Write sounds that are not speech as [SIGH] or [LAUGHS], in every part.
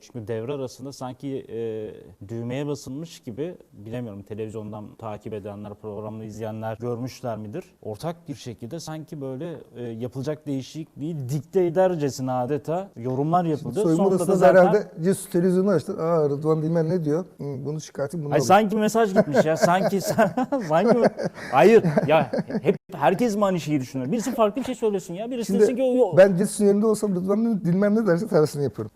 Çünkü devre arasında sanki e, düğmeye basılmış gibi bilemiyorum televizyondan takip edenler, programı izleyenler görmüşler midir? Ortak bir şekilde sanki böyle e, yapılacak değişikliği dikte edercesine adeta yorumlar yapıldı. Soyunma Sonunda odasında da zaten herhalde Cesus televizyonu açtı. Aa Rıdvan Dilmen ne diyor? Hı, bunu çıkartayım bunu Ay alayım. sanki mesaj gitmiş ya. Sanki [LAUGHS] [LAUGHS] sanki hayır ya hep herkes mi aynı şeyi düşünüyor? Birisi farklı bir şey söylesin ya. Birisi desin ki o yok. ben Cesus'un yerinde olsam Rıdvan Dilmen ne derse tersini yaparım.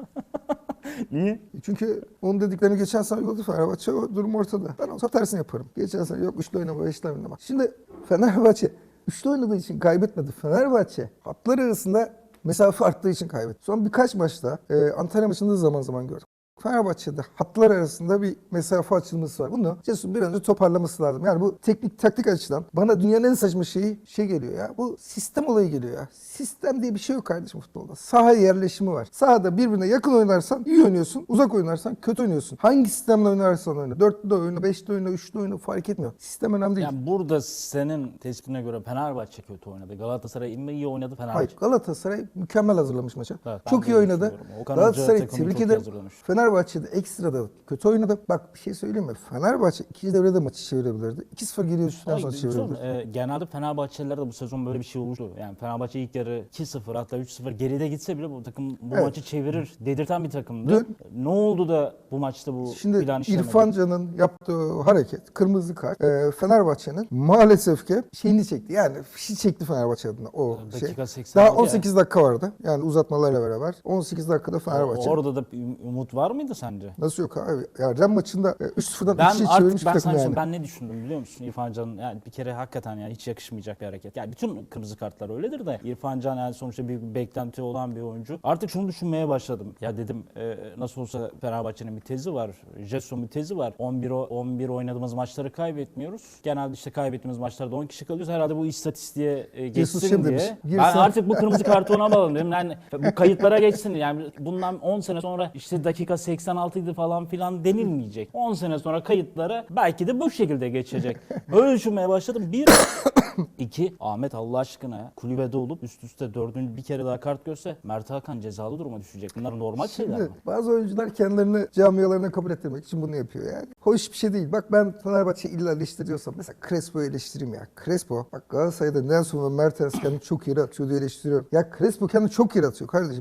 Niye? Çünkü onun dediklerini geçen sene uyguladı Fenerbahçe. O durum ortada. Ben olsam tersini yaparım. Geçen sene yok üçlü oynama, beşli oynama. Şimdi Fenerbahçe üçlü oynadığı için kaybetmedi. Fenerbahçe hatlar arasında mesafe arttığı için kaybetti. Son birkaç maçta e, Antalya maçında zaman zaman gördüm. Fenerbahçe'de hatlar arasında bir mesafe açılması var. Bunu Cesur'un bir an önce toparlaması lazım. Yani bu teknik taktik açıdan bana dünyanın en saçma şeyi şey geliyor ya. Bu sistem olayı geliyor ya. Sistem diye bir şey yok kardeşim futbolda. Saha yerleşimi var. Sahada birbirine yakın oynarsan iyi oynuyorsun. Uzak oynarsan kötü oynuyorsun. Hangi sistemle oynarsan oyna. Dörtlü de oyna, beşli oyna, üçlü oyna fark etmiyor. Sistem önemli değil. Yani burada senin tespitine göre Fenerbahçe kötü oynadı. Galatasaray mi iyi oynadı Fenerbahçe? Hayır Galatasaray mükemmel hazırlamış maça. Evet, çok iyi oynadı. takımı tebrik ederim. hazırlamış. Fenerbahçe'de ekstrada kötü oynadı. Bak bir şey söyleyeyim mi? Fenerbahçe ikinci devrede maçı çevirebilirdi. 2-0 geriye düştükten sonra çevirebilirdi. e, genelde Fenerbahçeliler de bu sezon böyle bir şey oluştu. Yani Fenerbahçe ilk yarı 2-0 hatta 3-0 geride gitse bile bu takım bu Evet. maçı çevirir dedirten bir takımdı. Dün- ne oldu da bu maçta bu Şimdi plan işlemedi? İrfan Can'ın yaptığı hareket, kırmızı kart, e, Fenerbahçe'nin maalesef ki şeyini çekti. Yani fişi çekti Fenerbahçe adına o Dakika şey. 87 Daha ya. 18 dakika vardı. Yani uzatmalarla beraber. 18 dakikada Fenerbahçe. Orada da umut var mıydı sence? Nasıl yok abi? Ya Ren maçında e, 3-0'dan Ben 2'ye artık çevirmiş bir takım yani. ben ne düşündüm biliyor musun İrfan Can'ın yani bir kere hakikaten yani hiç yakışmayacak bir hareket. Yani bütün kırmızı kartlar öyledir de İrfan Can yani sonuçta bir beklenti olan bir oyuncu. Artık şunu düşünmeye başladım. Ya dedim e, nasıl olsa Fenerbahçe'nin bir tezi var. Jesson bir tezi var. 11 o- 11 oynadığımız maçları kaybetmiyoruz. Genelde işte kaybettiğimiz maçlarda 10 kişi kalıyoruz. Herhalde bu istatistiğe e, geçsin Jesus şey diye. demiş, Ben artık bu kırmızı kartı ona bağladım dedim. Yani bu kayıtlara geçsin. Yani bundan 10 sene sonra işte dakika 86 idi falan filan denilmeyecek. 10 sene sonra kayıtlara belki de bu şekilde geçecek. [LAUGHS] Böyle düşünmeye başladım. Bir, [COUGHS] iki, Ahmet Allah aşkına ya, kulübede olup üst üste dördüncü bir kere daha kart görse Mert Hakan cezalı duruma düşecek. Bunlar normal şeyler mi? Şimdi bazı oyuncular kendilerini camialarına kabul ettirmek için bunu yapıyor yani. Hoş bir şey değil. Bak ben Fenerbahçe illa eleştiriyorsam mesela Crespo'yu eleştireyim ya. Crespo bak Galatasaray'da Nelson ve Mertens kendini çok yere atıyor diye eleştiriyorum. Ya Crespo kendini çok yere atıyor kardeşim.